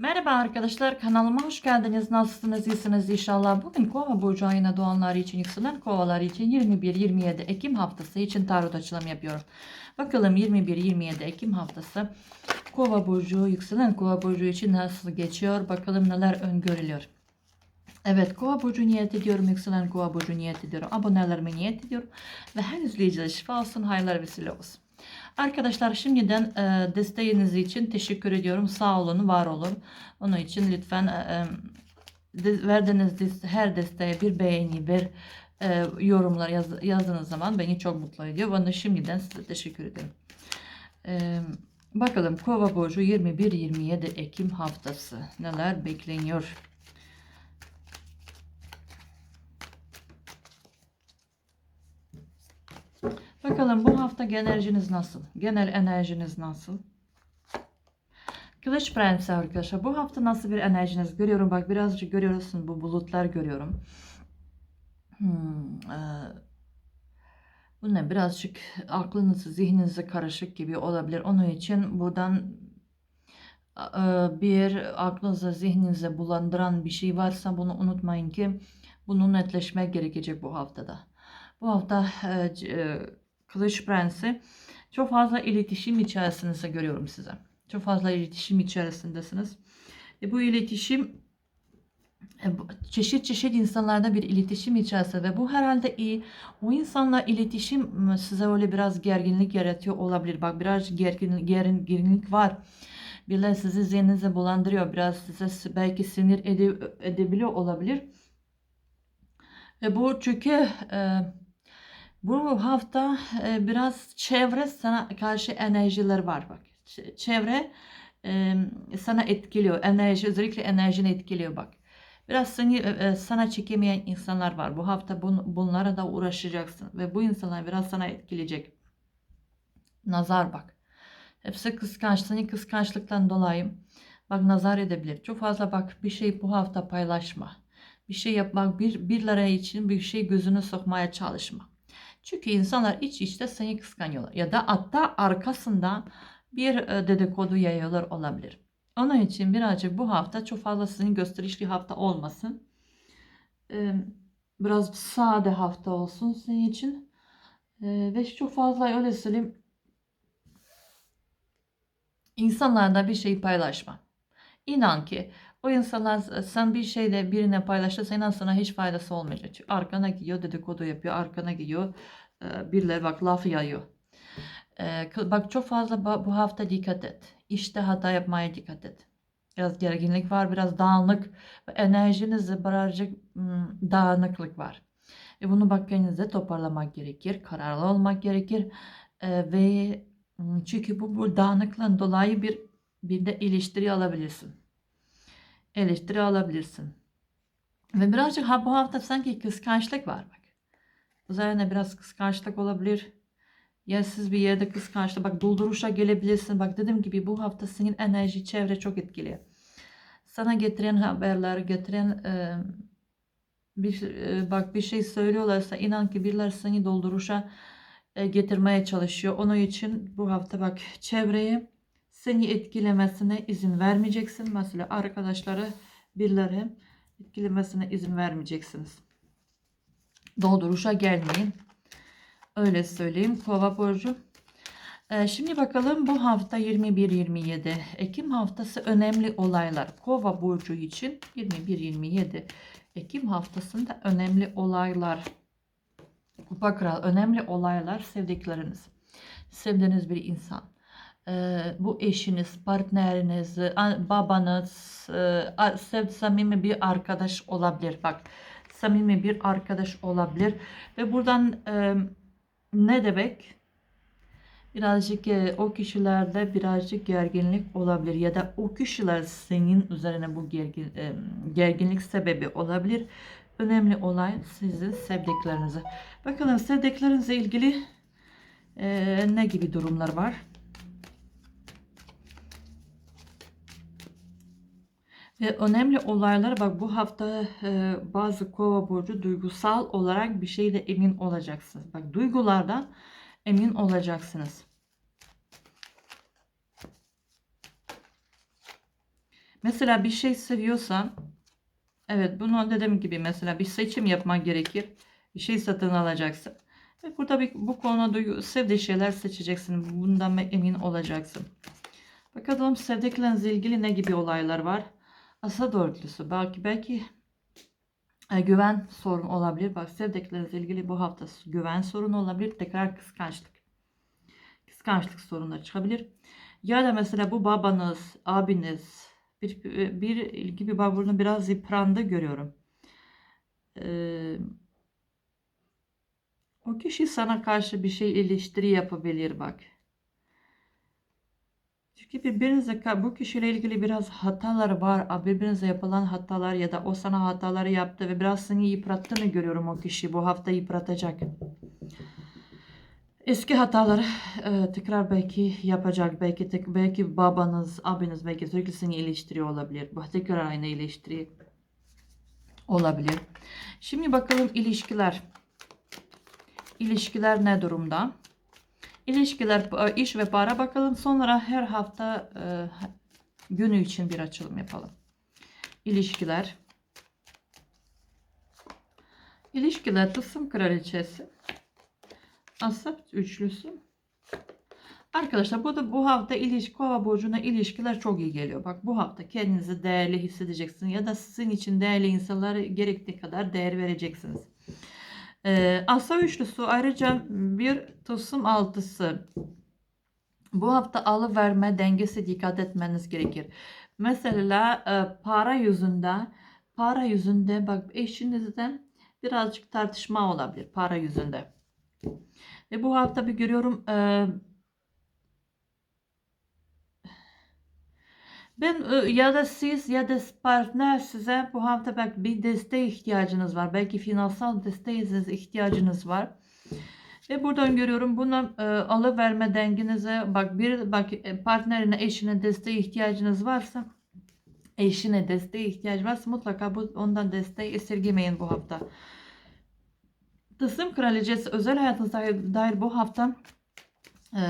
Merhaba arkadaşlar kanalıma hoş geldiniz. Nasılsınız? İyisiniz inşallah. Bugün Kova burcu ayına doğanlar için yükselen kovalar için 21-27 Ekim haftası için tarot açılım yapıyorum. Bakalım 21-27 Ekim haftası Kova burcu yükselen Kova burcu için nasıl geçiyor? Bakalım neler öngörülüyor. Evet Kova burcu niyet ediyorum. Yükselen Kova burcu niyet ediyorum. Abonelerime niyet ediyorum. Ve her izleyicilere şifa olsun. Hayırlar vesile olsun. Arkadaşlar şimdiden e, desteğiniz için teşekkür ediyorum. Sağ olun, var olun. Onun için lütfen e, e, de- verdiğiniz her desteğe bir beğeni, bir e, yorumlar yaz- yazdığınız zaman beni çok mutlu ediyor. Bana şimdiden size teşekkür ederim. E, bakalım Kova burcu 21-27 Ekim haftası neler bekleniyor? Bakalım bu hafta enerjiniz nasıl? Genel enerjiniz nasıl? Kılıç Prensi arkadaşlar bu hafta nasıl bir enerjiniz görüyorum. Bak birazcık görüyorsun bu bulutlar görüyorum. Hmm, eee, bu ne birazcık aklınız zihninize karışık gibi olabilir. Onun için buradan eee, bir aklınıza zihninize bulandıran bir şey varsa bunu unutmayın ki bunun netleşmek gerekecek bu haftada. Bu hafta c- eee, Kılıç Prensi çok fazla iletişim içerisinde görüyorum size. Çok fazla iletişim içerisindesiniz. Ve bu iletişim e, çeşit çeşit insanlarda bir iletişim içerisinde ve bu herhalde iyi. O insanla iletişim size öyle biraz gerginlik yaratıyor olabilir. Bak biraz gergin, gerginlik var. Birileri sizi zihninize bulandırıyor. Biraz size belki sinir ede- edebiliyor olabilir. Ve bu çünkü e, bu hafta e, biraz çevre sana karşı enerjiler var bak. Çevre e, sana etkiliyor. Enerji özellikle enerjini etkiliyor bak. Biraz seni e, e, sana çekemeyen insanlar var. Bu hafta bun, bunlara da uğraşacaksın ve bu insanlar biraz sana etkileyecek. Nazar bak. Hepsi kıskanç. Senin kıskançlıktan dolayı bak nazar edebilir. Çok fazla bak bir şey bu hafta paylaşma. Bir şey yapmak, bir birileri için bir şey gözünü sokmaya çalışma. Çünkü insanlar iç içte seni kıskanıyorlar. Ya da hatta arkasından bir e, dedikodu yayıyorlar olabilir. Onun için birazcık bu hafta çok fazla sizin gösterişli hafta olmasın. Biraz sade hafta olsun senin için. Ve çok fazla öyle söyleyeyim. İnsanlarla bir şey paylaşma. İnan ki o insanlar sen bir şeyle birine paylaşırsan inan sana hiç faydası olmayacak. Çünkü arkana gidiyor dedikodu yapıyor. Arkana gidiyor e, birileri bak laf yayıyor. E, Bak çok fazla bu hafta dikkat et. İşte hata yapmaya dikkat et. Biraz gerginlik var, biraz dağınık enerjinizde birazcık dağınıklık var. Ve bunu bak kendinize toparlamak gerekir, kararlı olmak gerekir E, ve çünkü bu, bu dağınıklığın dolayı bir bir de eleştiri alabilirsin. Eleştiri alabilirsin. Ve birazcık ha, bu hafta sanki kıskançlık var bak. Üzerine biraz kıskançlık olabilir. Ya siz bir yerde kıskançlık bak dolduruşa gelebilirsin. Bak dediğim gibi bu hafta senin enerji çevre çok etkili. Sana getiren haberler, getiren e, bir e, bak bir şey söylüyorlarsa inan ki birileri seni dolduruşa e, getirmeye çalışıyor. Onun için bu hafta bak çevreye seni etkilemesine izin vermeyeceksin. Mesela arkadaşları birileri etkilemesine izin vermeyeceksiniz. Dolduruşa gelmeyin. Öyle söyleyeyim. Kova burcu. Ee, şimdi bakalım bu hafta 21-27 Ekim haftası önemli olaylar. Kova burcu için 21-27 Ekim haftasında önemli olaylar. Kupa kral önemli olaylar sevdikleriniz. Sevdiğiniz bir insan. Ee, bu eşiniz, partneriniz, babanız, e, samimi bir arkadaş olabilir. Bak samimi bir arkadaş olabilir. Ve buradan e, ne demek? Birazcık e, o kişilerde birazcık gerginlik olabilir ya da o kişiler senin üzerine bu gergin, gerginlik sebebi olabilir. Önemli olay sizin sevdiklerinize. Bakalım sevdiklerinizle ilgili e, ne gibi durumlar var? Ve önemli olaylar bak bu hafta e, bazı kova burcu duygusal olarak bir şeyde emin olacaksınız. Bak duygulardan emin olacaksınız. Mesela bir şey seviyorsan evet bunu dediğim gibi mesela bir seçim yapman gerekir. Bir şey satın alacaksın. Ve burada bir, bu konuda duygu- sevdiği şeyler seçeceksin. Bundan emin olacaksın. Bakalım sevdiklerinizle ilgili ne gibi olaylar var? Asa dörtlüsü. Belki belki e, güven sorun olabilir. Bak sevdiklerinizle ilgili bu hafta güven sorunu olabilir. Tekrar kıskançlık. Kıskançlık sorunları çıkabilir. Ya da mesela bu babanız, abiniz bir, bir ilgi bir bak bunu biraz yıprandı görüyorum. Ee, o kişi sana karşı bir şey eleştiri yapabilir bak. Çünkü birbirinize ka- bu kişiyle ilgili biraz hatalar var. Birbirinize yapılan hatalar ya da o sana hataları yaptı ve biraz seni yıprattığını görüyorum o kişi. Bu hafta yıpratacak. Eski hataları e, tekrar belki yapacak. Belki tek, belki babanız, abiniz belki sürekli seni eleştiriyor olabilir. Bu tekrar aynı eleştiri olabilir. Şimdi bakalım ilişkiler. İlişkiler ne durumda? İlişkiler, e, iş ve para bakalım. Sonra her hafta e, günü için bir açılım yapalım. İlişkiler. İlişkiler tılsım kraliçesi. Asap üçlüsü. Arkadaşlar bu da bu hafta ilişki kova burcuna ilişkiler çok iyi geliyor. Bak bu hafta kendinizi değerli hissedeceksiniz ya da sizin için değerli insanlara gerektiği kadar değer vereceksiniz. Ee, asa üçlüsü ayrıca bir tılsım altısı. Bu hafta alıverme dengesi dikkat etmeniz gerekir. Mesela e, para yüzünden para yüzünde bak eşinizden birazcık tartışma olabilir para yüzünde. Ve bu hafta bir görüyorum e, ben e, ya da siz ya da partner size bu hafta belki bir desteğe ihtiyacınız var. Belki finansal desteğe ihtiyacınız var. Ve buradan görüyorum buna e, alıverme denginize bak bir bak e, partnerine eşine desteğe ihtiyacınız varsa eşine desteğe ihtiyaç varsa mutlaka bu ondan desteği esirgemeyin bu hafta. Tılsım kraliçesi özel hayatınıza dair bu hafta e,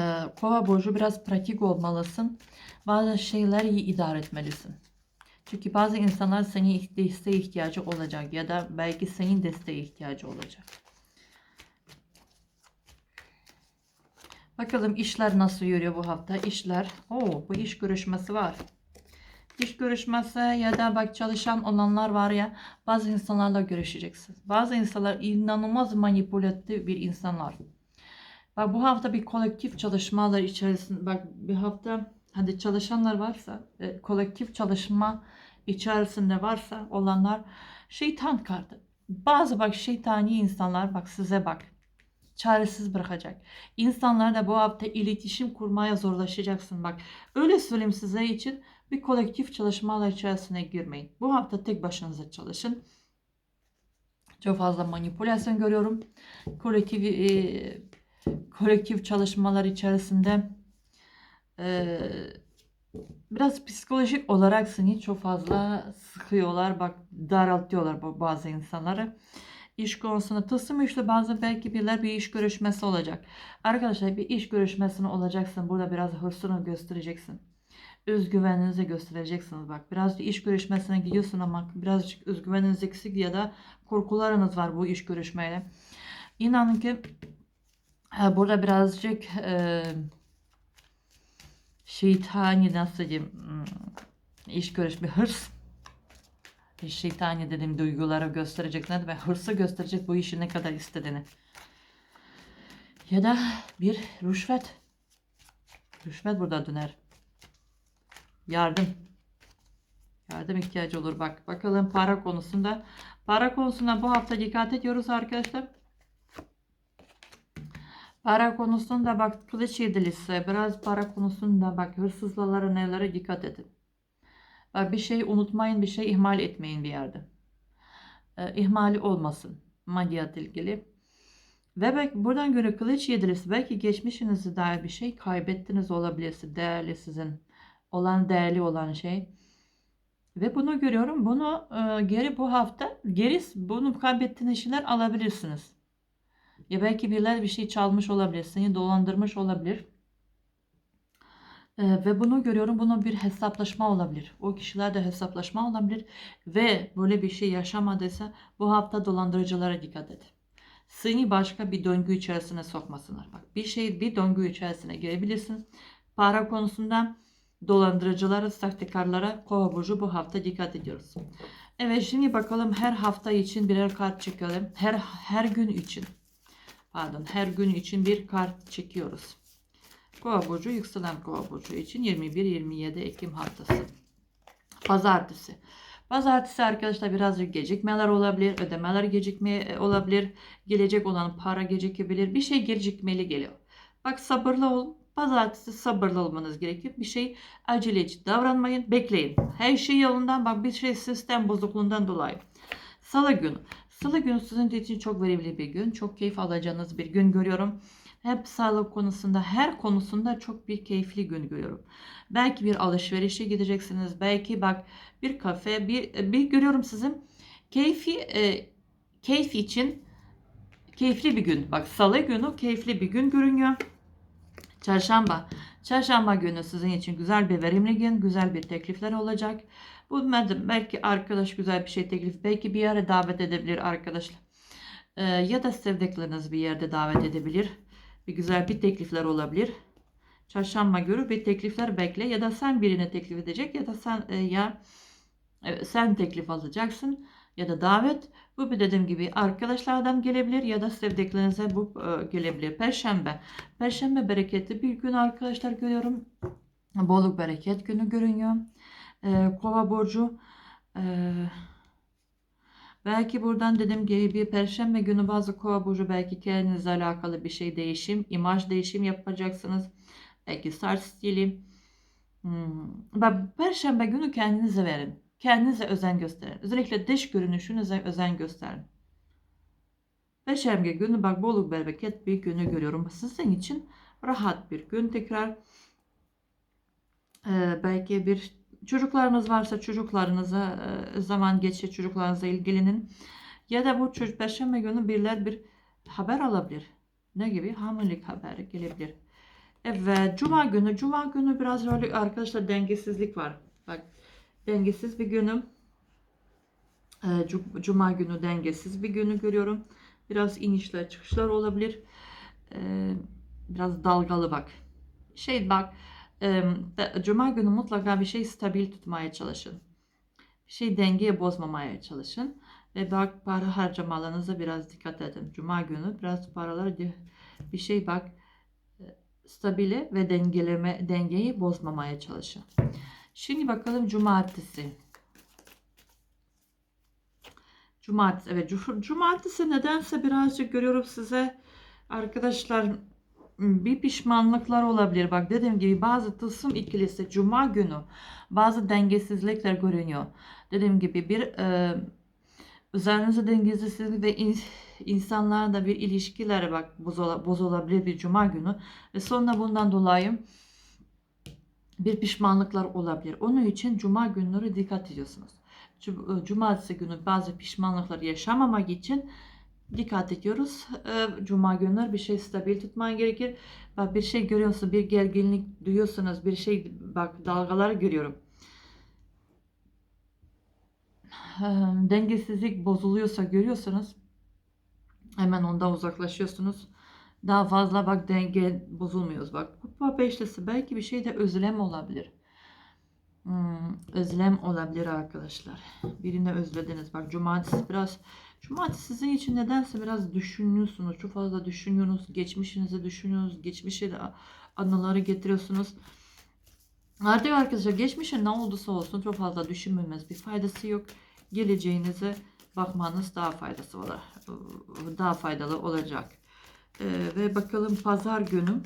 kova burcu biraz pratik olmalısın. Bazı şeyler iyi idare etmelisin. Çünkü bazı insanlar senin desteğe ihtiyacı olacak ya da belki senin desteğe ihtiyacı olacak. Bakalım işler nasıl yürüyor bu hafta? İşler, oo bu iş görüşmesi var. İş görüşmesi ya da bak çalışan olanlar var ya bazı insanlarla görüşeceksiniz. Bazı insanlar inanılmaz manipülatif bir insanlar. Bak bu hafta bir kolektif çalışmalar içerisinde bak bir hafta hadi çalışanlar varsa e, kolektif çalışma içerisinde varsa olanlar şeytan kartı. Bazı bak şeytani insanlar bak size bak çaresiz bırakacak. İnsanlar da bu hafta iletişim kurmaya zorlaşacaksın bak. Öyle söyleyeyim size için bir kolektif çalışmalar içerisine girmeyin. Bu hafta tek başınıza çalışın. Çok fazla manipülasyon görüyorum. Kolektif e, kolektif çalışmalar içerisinde e, biraz psikolojik olarak seni çok fazla sıkıyorlar. Bak daraltıyorlar bazı insanları. İş konusunda tılsım işte bazen belki birler bir iş görüşmesi olacak. Arkadaşlar bir iş görüşmesine olacaksın. Burada biraz hırsını göstereceksin özgüveninizi göstereceksiniz. Bak biraz iş görüşmesine gidiyorsun ama birazcık özgüveniniz eksik ya da korkularınız var bu iş görüşmeyle. İnanın ki burada birazcık e, şeytani nasıl diyeyim hmm, iş görüşme hırs. Şeytani dediğim duyguları gösterecek ne demek hırsı gösterecek bu işi ne kadar istediğini. Ya da bir rüşvet. Rüşvet burada döner. Yardım. Yardım ihtiyacı olur. Bak bakalım para konusunda. Para konusunda bu hafta dikkat ediyoruz arkadaşlar para konusunda bak kılıç yedilisi biraz para konusunda bak hırsızlılara nelere dikkat edin bak bir şey unutmayın bir şey ihmal etmeyin bir yerde e, ihmali olmasın maddiyat ilgili ve belki buradan göre kılıç yedilisi belki geçmişinize dair bir şey kaybettiniz olabilirse değerli sizin olan değerli olan şey. Ve bunu görüyorum. Bunu e, geri bu hafta geri bunu kaybettiğiniz şeyler alabilirsiniz. Ya belki birileri bir şey çalmış olabilir. Seni dolandırmış olabilir. Ee, ve bunu görüyorum. Bunun bir hesaplaşma olabilir. O kişilerde hesaplaşma olabilir. Ve böyle bir şey yaşamadıysa bu hafta dolandırıcılara dikkat et. Seni başka bir döngü içerisine sokmasınlar. Bak bir şey bir döngü içerisine girebilirsin. Para konusunda dolandırıcılara, sahtekarlara kova burcu bu hafta dikkat ediyoruz. Evet şimdi bakalım her hafta için birer kart çekelim. Her her gün için. Pardon her gün için bir kart çekiyoruz. Kova burcu yükselen kova burcu için 21-27 Ekim haftası. Pazartesi. Pazartesi arkadaşlar birazcık gecikmeler olabilir, ödemeler gecikme e, olabilir, gelecek olan para gecikebilir, bir şey gecikmeli geliyor. Bak sabırlı olun. Pazartesi sabırlı olmanız gerekiyor. Bir şey aceleci davranmayın, bekleyin. Her şey yolundan bak bir şey sistem bozukluğundan dolayı. Salı günü. Salı günü sizin için çok verimli bir gün. Çok keyif alacağınız bir gün görüyorum. Hep sağlık konusunda, her konusunda çok bir keyifli gün görüyorum. Belki bir alışverişe gideceksiniz. Belki bak bir kafe, bir, bir görüyorum sizin keyfi e, keyif için keyifli bir gün. Bak salı günü keyifli bir gün görünüyor. Çarşamba. Çarşamba günü sizin için güzel bir verimli gün, güzel bir teklifler olacak. Bu belki arkadaş güzel bir şey teklif, belki bir yere davet edebilir arkadaşlar. Ee, ya da sevdikleriniz bir yerde davet edebilir. Bir güzel bir teklifler olabilir. Çarşamba günü bir teklifler bekle ya da sen birine teklif edecek ya da sen e, ya e, sen teklif alacaksın ya da davet. Bu bir dediğim gibi arkadaşlardan gelebilir ya da sevdiklerinize bu e, gelebilir. Perşembe. Perşembe bereketli bir gün arkadaşlar görüyorum. Bolluk bereket günü görünüyor. E, Kova burcu. E, belki buradan dediğim gibi perşembe günü bazı kova burcu belki kendinizle alakalı bir şey değişim, imaj değişim yapacaksınız. Belki saç stili. Hmm. Perşembe günü kendinize verin. Kendinize özen gösterin. Özellikle dış görünüşünüze özen gösterin. Perşembe günü bak bolluk bereket bir günü görüyorum. Sizin için rahat bir gün tekrar. Ee, belki bir çocuklarınız varsa çocuklarınıza e, zaman geçir çocuklarınızla ilgilenin. Ya da bu çocuk perşembe günü birler bir haber alabilir. Ne gibi? Hamilelik haberi gelebilir. Evet, cuma günü. Cuma günü biraz böyle arkadaşlar dengesizlik var. Bak dengesiz bir günüm. Ee, cuma günü dengesiz bir günü görüyorum. Biraz inişler çıkışlar olabilir. Ee, biraz dalgalı bak. Şey bak. Cuma günü mutlaka bir şey stabil tutmaya çalışın. Bir şey dengeye bozmamaya çalışın. Ve bak para harcamalarınıza biraz dikkat edin. Cuma günü biraz paraları bir şey bak stabile ve dengeleme dengeyi bozmamaya çalışın. Şimdi bakalım cumartesi. Cumartesi evet cumartesi nedense birazcık görüyorum size arkadaşlar bir pişmanlıklar olabilir. Bak dediğim gibi bazı tılsım ikilisi cuma günü bazı dengesizlikler görünüyor. Dediğim gibi bir e, üzerinizde dengesizlik ve in, insanlarla bir ilişkiler bak bozulabilir bir cuma günü ve sonra bundan dolayı bir pişmanlıklar olabilir. Onun için cuma günleri dikkat ediyorsunuz. E, cumartesi günü bazı pişmanlıklar yaşamamak için dikkat ediyoruz. E, cuma günler bir şey stabil tutman gerekir. Bak bir şey görüyorsunuz, bir gerginlik duyuyorsunuz, bir şey bak dalgalar görüyorum. Dengesizlik bozuluyorsa görüyorsanız hemen ondan uzaklaşıyorsunuz. Daha fazla bak denge bozulmuyoruz. Bak kupa beşlisi belki bir şeyde özlem olabilir. Hmm, özlem olabilir arkadaşlar. Birini özlediniz. Bak cumartesi biraz cumartesi sizin için nedense biraz düşünüyorsunuz. Çok fazla düşünüyorsunuz. Geçmişinizi düşünüyorsunuz. Geçmişe de anıları getiriyorsunuz. Artık arkadaşlar geçmişe ne olduysa olsun çok fazla düşünmemiz bir faydası yok. Geleceğinize bakmanız daha faydası olur. Daha faydalı olacak. Ee, ve bakalım pazar günü.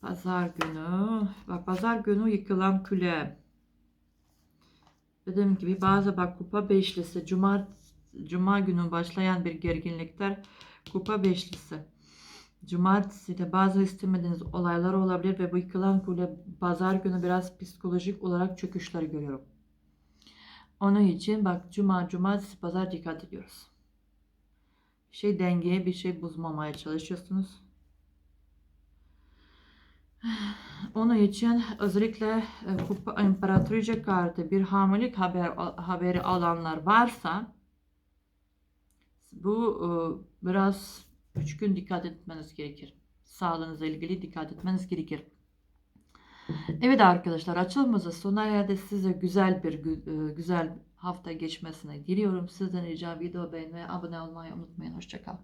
Pazar günü. Bak pazar günü yıkılan küle. Dediğim gibi bazı bak kupa beşlisi. Cuma, Cuma günü başlayan bir gerginlikler. Kupa beşlisi. Cumartesi de bazı istemediğiniz olaylar olabilir ve bu yıkılan kule pazar günü biraz psikolojik olarak çöküşler görüyorum. Onun için bak cuma, cumartesi, pazar dikkat ediyoruz şey dengeye bir şey bozmamaya çalışıyorsunuz. Onun için özellikle e, Kupa İmparatoriçe kartı bir hamilelik haber, haberi alanlar varsa bu e, biraz 3 gün dikkat etmeniz gerekir. Sağlığınızla ilgili dikkat etmeniz gerekir. Evet arkadaşlar açılımımızı sona erdi. Size güzel bir e, güzel hafta geçmesini diliyorum. Sizden rica video beğenmeyi, abone olmayı unutmayın. Hoşçakalın.